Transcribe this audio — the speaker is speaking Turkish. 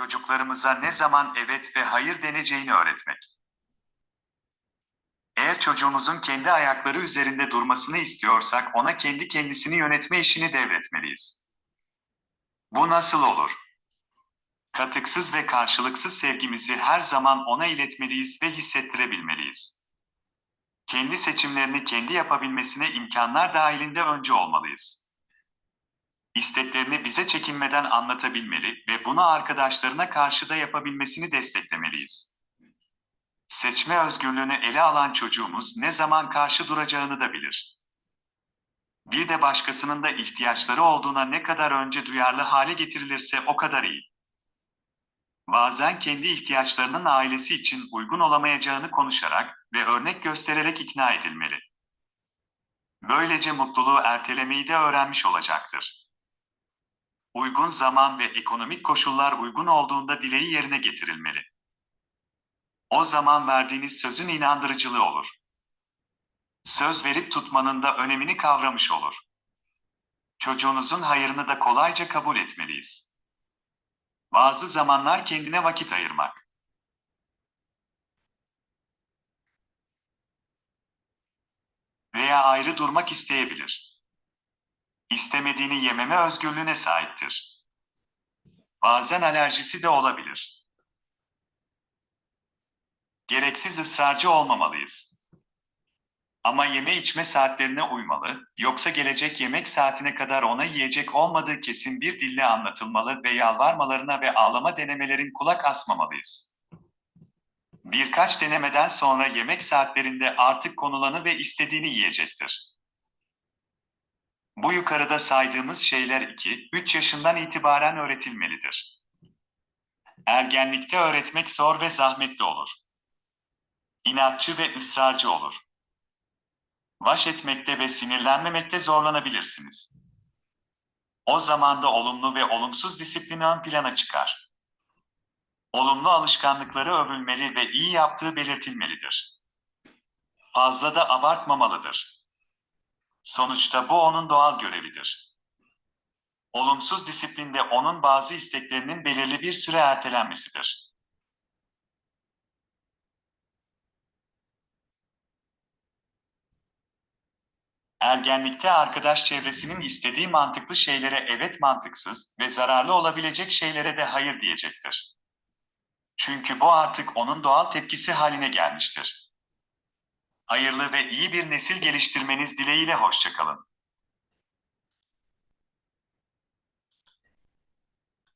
çocuklarımıza ne zaman evet ve hayır deneceğini öğretmek. Eğer çocuğumuzun kendi ayakları üzerinde durmasını istiyorsak ona kendi kendisini yönetme işini devretmeliyiz. Bu nasıl olur? Katıksız ve karşılıksız sevgimizi her zaman ona iletmeliyiz ve hissettirebilmeliyiz. Kendi seçimlerini kendi yapabilmesine imkanlar dahilinde önce olmalıyız. İsteklerini bize çekinmeden anlatabilmeli ve bunu arkadaşlarına karşı da yapabilmesini desteklemeliyiz. Seçme özgürlüğünü ele alan çocuğumuz ne zaman karşı duracağını da bilir. Bir de başkasının da ihtiyaçları olduğuna ne kadar önce duyarlı hale getirilirse o kadar iyi. Bazen kendi ihtiyaçlarının ailesi için uygun olamayacağını konuşarak ve örnek göstererek ikna edilmeli. Böylece mutluluğu ertelemeyi de öğrenmiş olacaktır. Uygun zaman ve ekonomik koşullar uygun olduğunda dileği yerine getirilmeli. O zaman verdiğiniz sözün inandırıcılığı olur. Söz verip tutmanın da önemini kavramış olur. Çocuğunuzun hayırını da kolayca kabul etmeliyiz. Bazı zamanlar kendine vakit ayırmak. Veya ayrı durmak isteyebilir. İstemediğini yememe özgürlüğüne sahiptir. Bazen alerjisi de olabilir. Gereksiz ısrarcı olmamalıyız. Ama yeme içme saatlerine uymalı, yoksa gelecek yemek saatine kadar ona yiyecek olmadığı kesin bir dille anlatılmalı ve yalvarmalarına ve ağlama denemelerin kulak asmamalıyız. Birkaç denemeden sonra yemek saatlerinde artık konulanı ve istediğini yiyecektir. Bu yukarıda saydığımız şeyler 2-3 yaşından itibaren öğretilmelidir. Ergenlikte öğretmek zor ve zahmetli olur. İnatçı ve ısrarcı olur. Baş etmekte ve sinirlenmemekte zorlanabilirsiniz. O zaman da olumlu ve olumsuz disiplin ön plana çıkar. Olumlu alışkanlıkları övülmeli ve iyi yaptığı belirtilmelidir. Fazla da abartmamalıdır. Sonuçta bu onun doğal görevidir. Olumsuz disiplinde onun bazı isteklerinin belirli bir süre ertelenmesidir. Ergenlikte arkadaş çevresinin istediği mantıklı şeylere evet mantıksız ve zararlı olabilecek şeylere de hayır diyecektir. Çünkü bu artık onun doğal tepkisi haline gelmiştir. Hayırlı ve iyi bir nesil geliştirmeniz dileğiyle hoşçakalın.